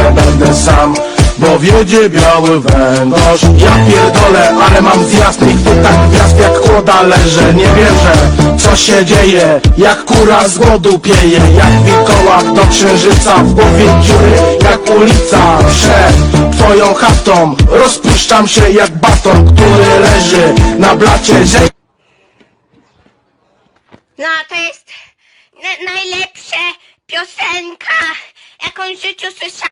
będę sam bo wiedzie biały węgorz. Ja pierdolę, ale mam zjazd Ich tu tak gwiazd jak kłoda leżę Nie wierzę, co się dzieje Jak kura z głodu pieje Jak wilkołak do księżyca W głowie dziury jak ulica Przed twoją chatą. Rozpuszczam się jak baton Który leży na blacie No, to jest na najlepsza piosenka, jaką w życiu słyszałam.